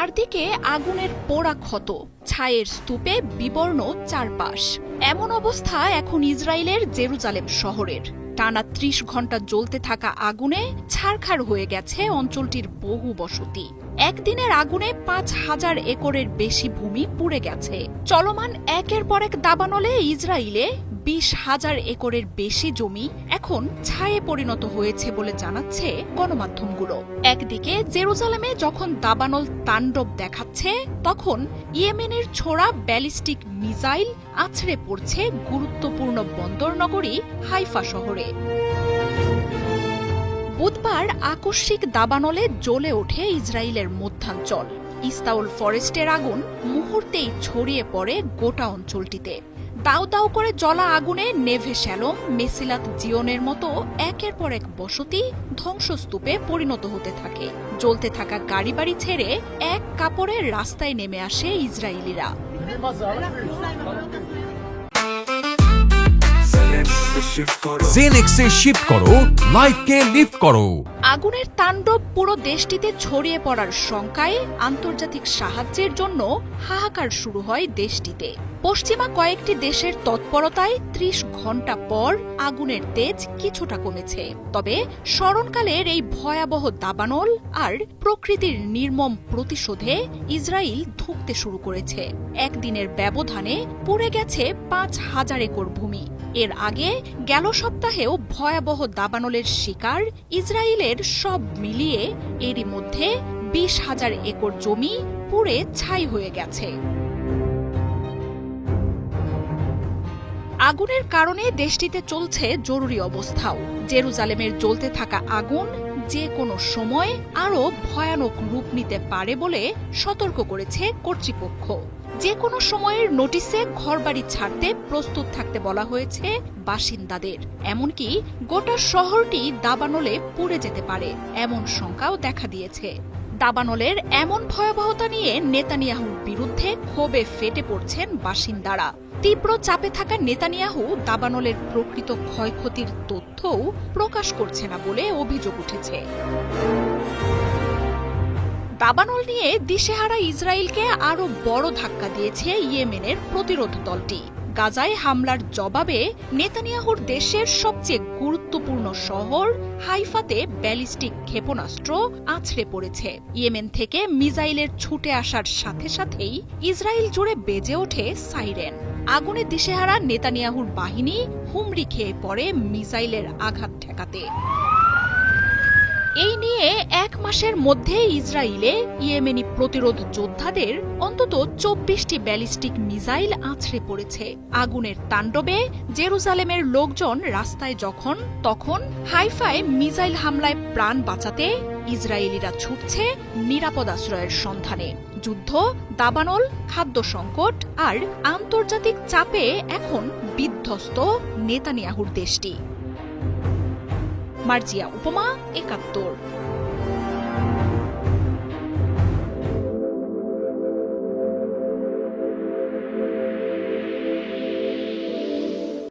চারদিকে আগুনের পোড়া ক্ষত, ছায়ের স্তূপে বিবর্ণ চারপাশ। এমন অবস্থা এখন ইসরায়েলের জেরুজালেম শহরের। টানা ত্রিশ ঘণ্টা জ্বলতে থাকা আগুনে ছারখার হয়ে গেছে অঞ্চলটির বহু বসতি। একদিনের আগুনে পাঁচ হাজার একরের বেশি ভূমি পুড়ে গেছে। চলমান একের পর এক দাবানলে ইসরায়েলে বিশ হাজার একরের বেশি জমি এখন ছায়ে পরিণত হয়েছে বলে জানাচ্ছে গণমাধ্যমগুলো। একদিকে জেরুজালেমে যখন দাবানল তাণ্ডব দেখাচ্ছে, তখন ইয়েমেনের ছোড়া ব্যালিস্টিক মিসাইল আছড়ে পড়ছে গুরুত্বপূর্ণ বন্দর নগরী হাইফা শহরে। বুধবার আকস্মিক দাবানলে জ্বলে ওঠে ইসরায়েলের মধ্যাঞ্চল। ইস্তাউল ফরেস্টের আগুন মুহূর্তেই ছড়িয়ে পড়ে গোটা অঞ্চলটিতে। দাউ দাউ করে জলা আগুনে নেভে শ্যালম, মেসিলাত জিওনের মতো একের পর এক বসতি ধ্বংসস্তূপে পরিণত হতে থাকে। জ্বলতে থাকা গাড়ি বাড়ি ছেড়ে এক কাপড়ে রাস্তায় নেমে আসে ইসরায়েলিরা। জেনেক্সে শিফট করো লাইফকে লিফট করো আগুনের তাণ্ডব পুরো দেশটিতে ছড়িয়ে পড়ার শঙ্কায় আন্তর্জাতিক সাহায্যের জন্য হাহাকার শুরু হয় দেশটিতে। পশ্চিমা কয়েকটি দেশের তৎপরতায় ত্রিশ ঘণ্টা পর আগুনের তেজ কিছুটা কমেছে। তবে স্মরণকালের এই ভয়াবহ দাবানল আর প্রকৃতির নির্মম প্রতিশোধে ইসরায়েল ধুঁকতে শুরু করেছে। একদিনের ব্যবধানে পুড়ে গেছে পাঁচ হাজার একর ভূমি। এর আগে গেল সপ্তাহেও ভয়াবহ দাবানলের শিকার ইসরায়েলের সব মিলিয়ে এরই মধ্যে বিশ হাজার একর জমি পুড়ে ছাই হয়ে গেছে। আগুনের কারণে দেশটিতে চলছে জরুরি অবস্থাও। জেরুজালেমের জ্বলতে থাকা আগুন যে কোনো সময় আরও ভয়ানক রূপ নিতে পারে বলে সতর্ক করেছে কর্তৃপক্ষ। যে কোনো সময়ের নোটিশে ঘরবাড়ি ছাড়তে প্রস্তুত থাকতে বলা হয়েছে বাসিন্দাদের। এমনকি গোটা শহরটি দাবানলে পুড়ে যেতে পারে, এমন শঙ্কাও দেখা দিয়েছে। দাবানলের এমন ভয়াবহতা নিয়ে নেতানিয়াহুর বিরুদ্ধে ক্ষোভে ফেটে পড়ছেন বাসিন্দারা। তীব্র চাপে থাকা নেতানিয়াহু দাবানলের প্রকৃত ক্ষয়ক্ষতির তথ্যও প্রকাশ করছে না বলে অভিযোগ উঠেছে। দাবানল নিয়ে দিশেহারা ইসরায়েলকে আরও বড় ধাক্কা দিয়েছে ইয়েমেনের প্রতিরোধ দলটি। গাজায় হামলার জবাবে নেতানিয়াহুর দেশের সবচেয়ে গুরুত্বপূর্ণ শহর হাইফাতে ব্যালিস্টিক ক্ষেপণাস্ত্র আছড়ে পড়েছে। ইয়েমেন থেকে মিসাইলের ছুটে আসার সাথে সাথেই ইসরায়েল জুড়ে বেজে ওঠে সাইরেন। আগুনে দিশেহারা নেতানিয়াহুর বাহিনী হুমড়ি খেয়ে পড়ে মিসাইলের আঘাত ঠেকাতে। এই নিয়ে এক মাসের মধ্যে ইসরায়েলে ইয়েমেনি প্রতিরোধ যোদ্ধাদের অন্তত চব্বিশটি ব্যালিস্টিক মিসাইল আছড়ে পড়েছে। আগুনের তাণ্ডবে জেরুজালেমের লোকজন রাস্তায় যখন, তখন হাইফায় মিসাইল হামলায় প্রাণ বাঁচাতে ইসরায়েলিরা ছুটছে নিরাপদ আশ্রয়ের সন্ধানে। যুদ্ধ, দাবানল, খাদ্য সংকট আর আন্তর্জাতিক চাপে এখন বিধ্বস্ত নেতানিয়াহুর দেশটি। মার্জিয়া উপমা একাত্তর।